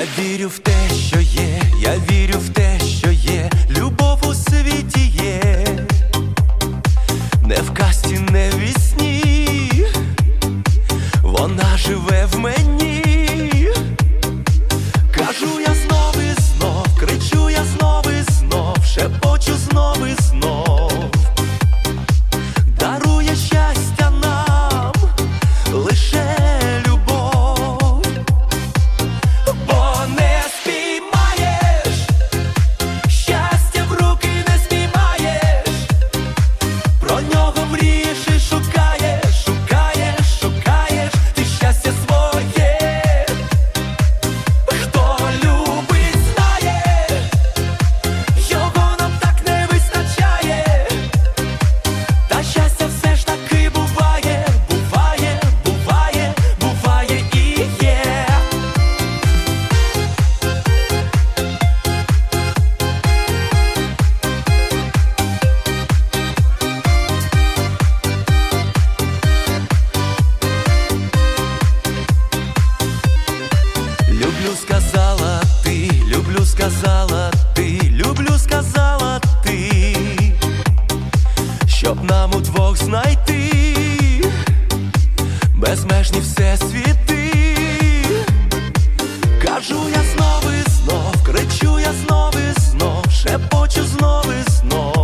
Я вірю в те, що є, я вірю в те, що є, любов у світі є, не в касті, не в вісні, вона живе в мені. Люблю, сказала ти, люблю, сказала ти, люблю, сказала ти, щоб нам удвох знайти безмежні всесвіти. Кажу я знов і знов, кричу я знов і знов, шепочу знов і знов.